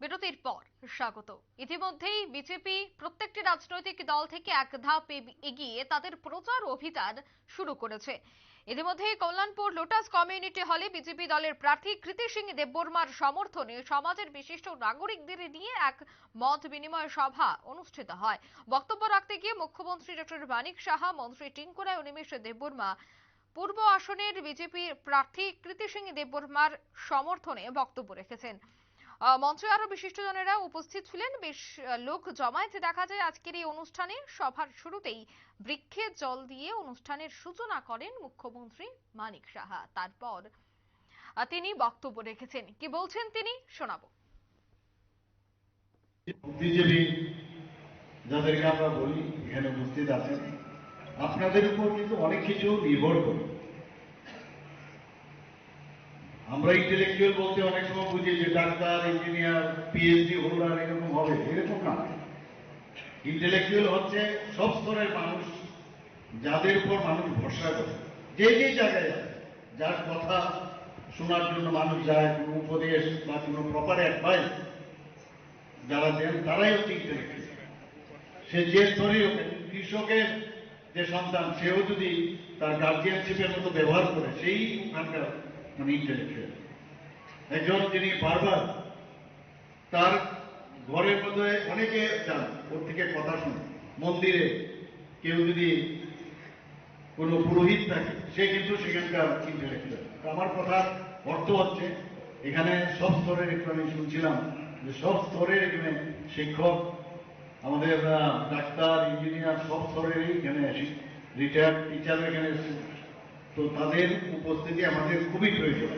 বিরতির পর স্বাগত। ইতিমধ্যেই বিজেপি প্রত্যেকটি রাজনৈতিক দল থেকে এক ধাপ এগিয়ে তাদের প্রচার অভিযান শুরু করেছে। ইতিমধ্যে কল্যাণপুর লোটাস কমিউনিটি হলে বিজেপি দলের প্রার্থী কৃতি সিং দেববর্মার সমর্থনে সমাজের বিশিষ্ট নাগরিকদের নিয়ে এক মত বিনিময় সভা অনুষ্ঠিত হয়। বক্তব্য রাখতে গিয়ে মুখ্যমন্ত্রী ডক্টর মানিক সাহা, মন্ত্রী টিঙ্কুরায় অনিমেষ দেববর্মা, পূর্ব আসনের বিজেপির প্রার্থী কৃতি সিং দেববর্মার সমর্থনে বক্তব্য রেখেছেন। মঞ্চে আরও বিশিষ্টজনেরা উপস্থিত ছিলেন। বেশ লোক জমায়েতে দেখা যায় আজকের এই অনুষ্ঠানে সভার শুরুতেই বৃক্ষে জল দিয়ে অনুষ্ঠানের সূচনা করেন মুখ্যমন্ত্রী মানিক সাহা। তারপর তিনি বক্তব্য রেখেছেন। কি বলছেন তিনি? শোনাবো। বুদ্ধিজীবী যাদেরকে আমরা বলি, এখানে উপস্থিত আছেন, আপনাদের উপর কিন্তু অনেক কিছু নির্ভর করে। আমরা ইন্টেলেকচুয়াল বলতে অনেক সময় বুঝি যে ডাক্তার ইঞ্জিনিয়ার পিএইচডি হোল্ডার এরকম হবে। এরকম না। ইন্টেলেকচুয়াল হচ্ছে সব স্তরের মানুষ, যাদের উপর মানুষ ভরসা করে। যে যে জায়গায় যার কথা শোনার জন্য মানুষ যায়, কোনো উপদেশ বা কোনো প্রপার অ্যাডভাইস যারা দেন, তারাই হচ্ছে ইন্টেলেকচুয়াল সে যে স্তরেই হোক, কৃষকের যে সন্তান, সেও যদি তার গার্জিয়ানশিপের মতো ব্যবহার করে, সেই ওখানকার মানে ইন্টেলেকচুয়াল একজন যিনি বারবার তার ঘরের মধ্যে অনেকে যান, ওর থেকে কথা শুনে। মন্দিরে কেউ যদি কোনো পুরোহিত থাকে, সে কিন্তু সেখানকার ইন্টেলেকচুয়াল আমার কথার অর্থ হচ্ছে, এখানে সব স্তরের একটু আমি শুনছিলাম যে সব স্তরের এখানে শিক্ষক, আমাদের ডাক্তার, ইঞ্জিনিয়ার সব স্তরেরই এখানে আসি। রিটায়ার্ড টিচার এখানে। তো তাদের উপস্থিতি আমাদের খুবই প্রয়োজন।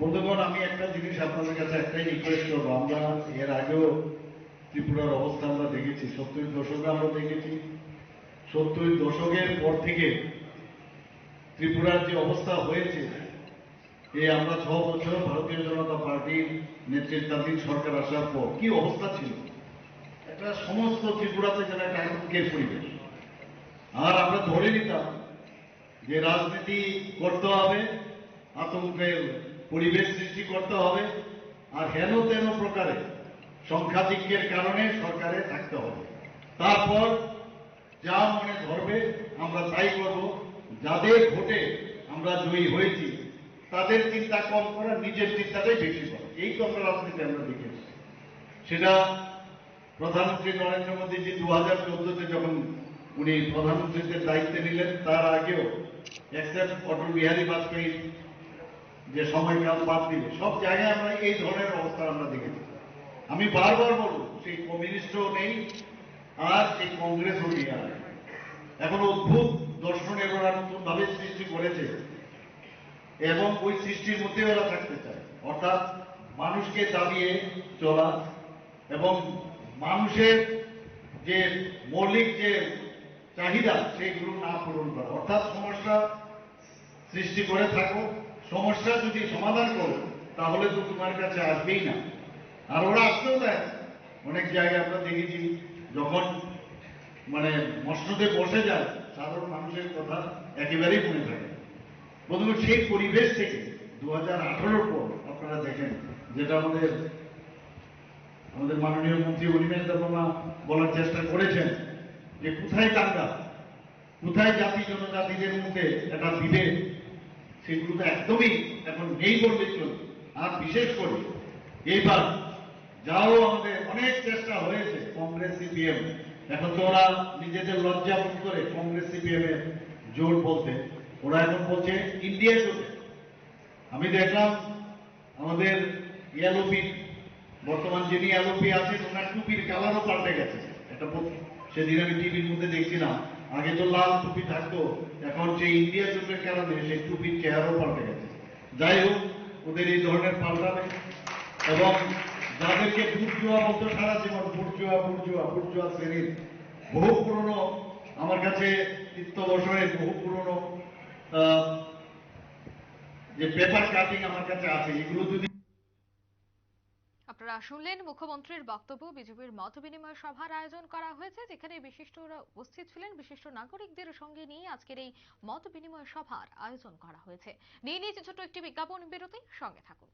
বন্ধুগণ, আমি একটা জিনিস আপনাদের কাছে একটাই রিকোয়েস্ট করব। আমরা এর আগেও ত্রিপুরার অবস্থা আমরা দেখেছি সত্তর দশকে আমরা দেখেছি। সত্তর দশকের পর থেকে ত্রিপুরার যে অবস্থা হয়েছে এই আমরা ছ বছর ভারতীয় জনতা পার্টির নেতৃত্বাধীন সরকার আসার পর কি অবস্থা ছিল? একটা সমস্ত ত্রিপুরাতে যেন একটা আতঙ্কের পরিবেশ। আর আমরা ধরে নিতাম যে রাজনীতি করতে হবে, আতঙ্কের পরিবেশ সৃষ্টি করতে হবে, আর হেন তেন প্রকারে সংখ্যাধিক্যের কারণে সরকারে থাকতে হবে। তারপর যা মনে ধরবে, আমরা তাই করব। যাদের ভোটে আমরা জয়ী হয়েছি, তাদের চিন্তা কম করা, নিজের চিন্তাটাই বেশি করা। এই তো আমরা রাজনীতি আমরা দেখেছি। সেটা প্রধানমন্ত্রী নরেন্দ্র মোদীজি দু হাজার চোদ্দতে যখন উনি প্রধানমন্ত্রীদের দায়িত্ব নিলেন। তার আগেও এক্সেপ্ট অটল বিহারী বাজপেয়ী যে সময়কাল বাদ দিলে সব জায়গায় আমরা এই ধরনের অবস্থা আমরা দেখেছি। আমি বারবার বলব, সেই কমিউনিস্টও নেই, আর সেই কংগ্রেসও নেই আর। এখন অদ্ভুত দর্শনের নতুন ভাবে সৃষ্টি করেছে এবং ওই সৃষ্টির মধ্যে ওরা থাকতে চায়। অর্থাৎ মানুষকে দাবিয়ে চলা এবং মানুষের যে মৌলিক যে চাহিদা সেইগুলো না পূরণ করা। অর্থাৎ সমস্যা সৃষ্টি করে থাকো। সমস্যা যদি সমাধান করো, তাহলে তো তোমার কাছে আসবেই না। আর ওরা আসতেও দেয়। অনেক জায়গায় আমরা দেখেছি, যখন মানে মসনদে বসে যায়, সাধারণ মানুষের কথা একেবারেই মনে থাকে। বন্ধু সেই পরিবেশ থেকে দু হাজার পর আপনারা দেখেন, যেটা আমাদের আমাদের মাননীয় মন্ত্রী দেবর্মা বলার চেষ্টা করেছেন যে কোথায় দাঙ্গা কোথায় জাতি জনজাতিদের মধ্যে একটা বিভেদ সেগুলো তো একদমই এখন নেই বলবে চলবে আর বিশেষ করে, এইবার যাও আমাদের অনেক চেষ্টা হয়েছে, কংগ্রেস সিপিএম। এখন তো ওরা নিজেদের লজ্জা বোধ করে কংগ্রেস সিপিএম এর জোর বলতে ওরা এখন বলছে ইন্ডিয়া জোটে। আমি দেখলাম আমাদের ইয়ালোপি বর্তমান যিনি ইয়ালোপি আছেন, ওনার টুপির কালারও পাল্টে গেছে বোধ- সেদিন আমি টিভির মধ্যে দেখছিলাম, আগে তো লাল টুপি থাকতো, এখন সেই ইন্ডিয়া জোটের কারণে সেই টুপির চেহারাও পাল্টে গেছে। যাই হোক, ওদের এই ধরনের পাল্টাবে। এবং যাদেরকে বুর্জুয়া বলতো সারা জীবন বুর্জুয়া বুর্জুয়া বুর্জুয়া শ্রেণির, বহু পুরনো, আমার কাছে চিত্ত বছরের বহু পুরনো যে পেপার কাটিং আমার কাছে আছে, এগুলো যদি আপনারা শুনলেন মুখ্যমন্ত্রীর বক্তব্য। বিজেপির মত বিনিময় সভার আয়োজন করা হয়েছে, যেখানে বিশিষ্টরা উপস্থিত ছিলেন। বিশিষ্ট নাগরিকদের সঙ্গে নিয়ে আজকের এই মত বিনিময় সভার আয়োজন করা হয়েছে। নিয়ে নিয়েছে ছোট একটি বিজ্ঞাপন বিরতি, সঙ্গে থাকুন।